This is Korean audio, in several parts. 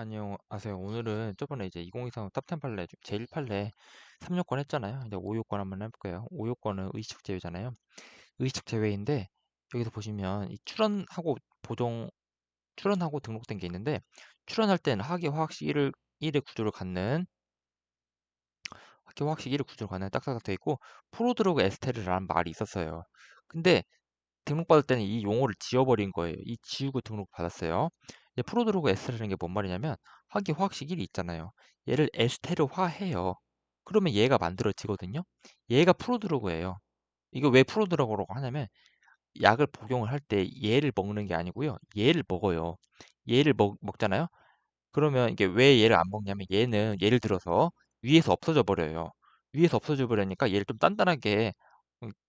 안녕하세요. 오늘은 저번에 이제 2023 탑10 판례, 제1 판례 3요건 했잖아요. 이제 5요건 한번 해볼게요. 5요건은 의식적 제외잖아요. 의식적 제외인데 여기서 보시면 이 출원하고 보정, 출원하고 등록된 게 있는데 출원할 때는 학위 화학식 1을, 1의 구조를 갖는 학위 화학식 1의 구조를 갖는 딱딱딱 돼 있고 프로드로그 에스테르라는 말이 있었어요. 근데 등록받을 때는 이 용어를 지워버린 거예요. 이 지우고 등록 받았어요. 이제 프로드로그 에스테르라는 게 뭔 말이냐면 화기 화학식 1이 있잖아요. 얘를 에스테르화해요. 그러면 얘가 만들어지거든요. 얘가 프로드로그예요. 이거 왜 프로드로그라고 하냐면 약을 복용을 할 때 얘를 먹는 게 아니고요. 얘를 먹어요. 얘를 먹, 먹잖아요. 그러면 이게 왜 얘를 안 먹냐면 얘는 예를 들어서 위에서 없어져 버려요. 위에서 없어져 버리니까 얘를 좀 단단하게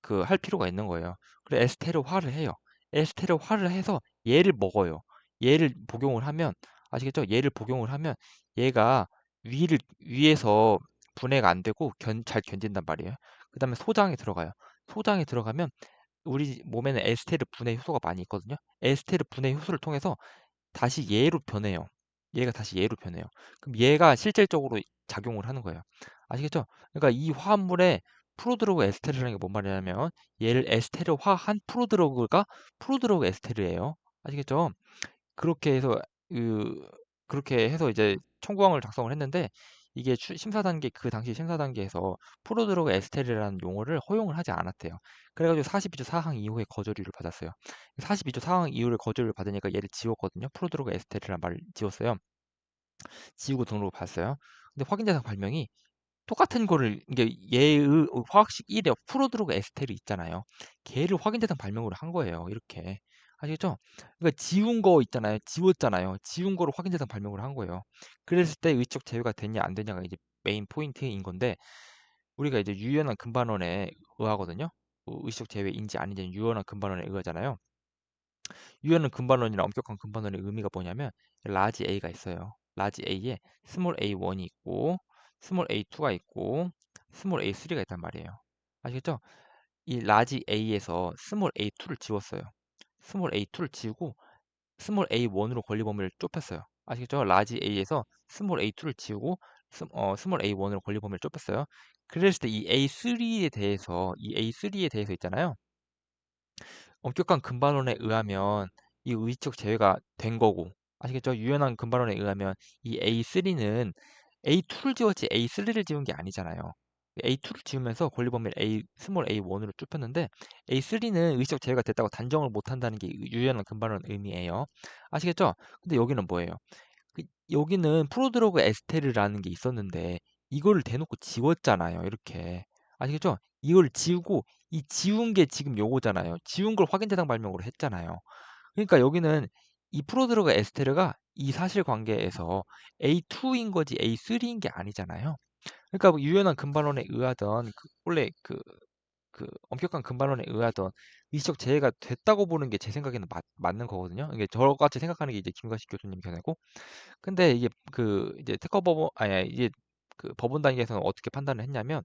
그 할 필요가 있는 거예요. 그래서 에스테르화를 해요. 에스테르화를 해서 얘를 먹어요. 얘를 복용을 하면 아시겠죠? 얘를 복용을 하면 얘가 위를 위에서 분해가 안 되고 견, 잘 견딘단 말이에요. 그 다음에 소장에 들어가요. 소장에 들어가면 우리 몸에는 에스테르 분해 효소가 많이 있거든요. 에스테르 분해 효소를 통해서 다시 얘로 변해요. 얘가 다시 얘로 변해요. 그럼 얘가 실질적으로 작용을 하는 거예요. 아시겠죠? 그러니까 이 화합물에 프로드로그 에스테르라는 게 뭔 말이냐면 얘를 에스테르화한 프로드로그가 프로드로그 에스테르예요. 아시겠죠? 그렇게 해서 그 그렇게 해서 이제 청구항을 작성을 했는데 이게 심사 단계 그 당시 심사 단계에서 프로드로그 에스테르라는 용어를 허용을 하지 않았대요. 그래가지고 42조 4항 이후에 거절유를 받았어요. 42조 4항 이후에 거절유를 받으니까 얘를 지웠거든요. 프로드로그 에스테르라는 말을 지웠어요. 지우고 등록을 받았어요. 근데 확인 대상 발명이 똑같은 거를 이게 얘의 화학식 1에 프로드로그 에스테르 있잖아요. 걔를 확인 대상 발명으로 한 거예요. 이렇게. 아시겠죠? 그러니까 지운 거 있잖아요. 지웠잖아요. 지운 거로 확인 대상 발명을 한 거예요. 그랬을 때 의적 제외가 되냐 안 되냐가 이제 메인 포인트인 건데 우리가 이제 유연한 금반원에 의하거든요. 뭐 의식 제외인지 아닌지 유연한 금반원에 의하잖아요. 유연한 금반원이나 엄격한 금반원의 의미가 뭐냐면 라지 A가 있어요. 라지 A에 스몰 A1이 있고 스몰 A2가 있고 스몰 A3가 있단 말이에요. 아시겠죠? 이 라지 A에서 스몰 A2를 지웠어요. 스몰 A2를 지우고 스몰 A1으로 권리 범위를 좁혔어요. 아시겠죠? 라지 A에서 스몰 A2를 지우고 스, 어, 스몰 A1으로 권리 범위를 좁혔어요. 그랬을 때 이 A3에 대해서 이 A3에 대해서 있잖아요. 엄격한 금반원에 의하면 이 의지적 제외가 된 거고 아시겠죠? 유연한 금반원에 의하면 이 A3는 A2를 지웠지 A3를 지운 게 아니잖아요. A2를 지우면서 권리 범위를 A 스몰 A1으로 좁혔는데 A3는 의식적 제외가 됐다고 단정을 못 한다는 게 유연한 금반원 의미예요. 아시겠죠? 근데 여기는 뭐예요? 그 여기는 프로드로그 에스테르라는 게 있었는데 이거를 대놓고 지웠잖아요. 이렇게. 아시겠죠? 이걸 지우고 이 지운 게 지금 요거잖아요. 지운 걸 확인 대상 발명으로 했잖아요. 그러니까 여기는 이 프로드로그 에스테르가 이 사실관계에서 A2인 거지 A3인 게 아니잖아요. 그러니까 뭐 유연한 금반론에 의하던 그 원래 그, 그 엄격한 금반론에 의하던 의식적 제외가 됐다고 보는 게 제 생각에는 맞, 맞는 거거든요. 이게 저같이 생각하는 게 이제 김가식 교수님 견해고. 근데 이게 그 이제 특허법원 아니 이제 그 법원 단계에서는 어떻게 판단을 했냐면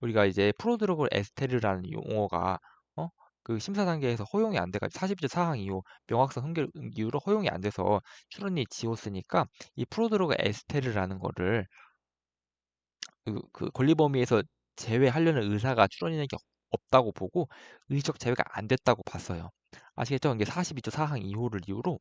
우리가 이제 프로드로그 에스테르라는 용어가 어? 그 심사 단계에서 허용이 안 돼가지고 42조 사항 이후 명확성 흥결 이유로 허용이 안 돼서 출원이 지웠으니까 이 프로드로그 에스테르라는 거를 그, 그 권리 범위에서 제외하려는 의사가 출원인에게 없다고 보고 의적 제외가 안 됐다고 봤어요. 아시겠죠? 이게 42조 사항 이후를 이유로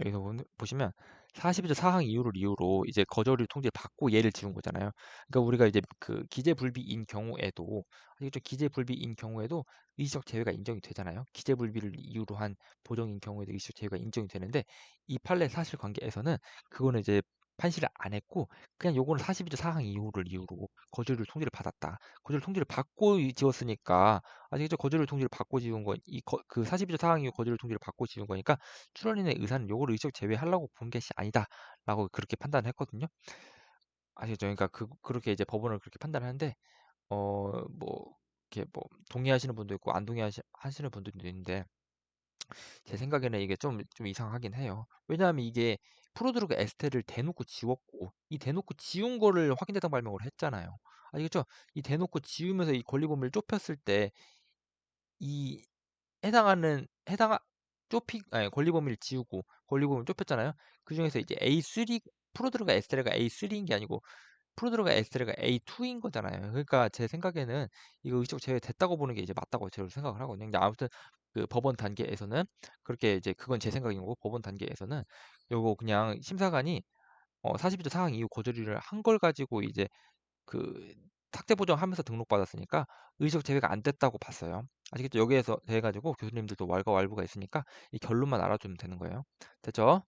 여기서 보시면 42조 사항 이유를 이유로 이제 거절을 통지를 받고 얘를 지운 거잖아요. 그러니까 우리가 이제 그 기재 불비인 경우에도 아시겠죠? 기재 불비인 경우에도 의식적 제외가 인정이 되잖아요. 기재 불비를 이유로 한 보정인 경우에도 의식적 제외가 인정이 되는데 이 판례 사실관계에서는 그거는 이제 판시를 안 했고 그냥 요거는 42조 사항 이후를 이유로 거절을 통지를 받았다. 거절 통지를 받고 지웠으니까 아시겠죠? 거절 통지를 받고 지운 건이그 42조 사항 이후 거절 통지를 받고 지운 거니까 출원인의 의사는 요거를 의식 제외하려고 본 것이 아니다라고 그렇게 판단을 했거든요. 아시겠죠? 그러니까 그 그렇게 이제 법원을 그렇게 판단하는데 어뭐 이렇게 뭐 동의하시는 분도 있고 안 동의하시는 분들도 있는데 제 생각에는 이게 좀, 좀 이상하긴 해요. 왜냐하면 이게 프로드로그 에스테를 대놓고 지웠고 이 대놓고 지운 거를 확인 대상 발명을 했잖아요. 아시겠죠? 이 대놓고 지우면서 이 권리 범위를 좁혔을 때 이 해당하는 해당 좁히 아니 권리 범위를 지우고 권리 범위를 좁혔잖아요. 그 중에서 이제 A3 프로드로가 에스테레가 A3인 게 아니고 프로드로가 에스테레가 A2인 거잖아요. 그러니까 제 생각에는 이거 의식적 제외 됐다고 보는 게 이제 맞다고 저는 생각을 하거든요. 근데 아무튼 그 법원 단계에서는 그렇게 이제 그건 제 생각인 거고 법원 단계에서는 요거 그냥 심사관이 어 42조 사항 이후 고조리를 한 걸 가지고 이제 그 삭제 보정하면서 등록받았으니까 의식적 제외가 안 됐다고 봤어요. 아시겠죠? 여기에서 돼 가지고 교수님들도 왈가왈부가 있으니까 이 결론만 알아주면 되는 거예요. 됐죠?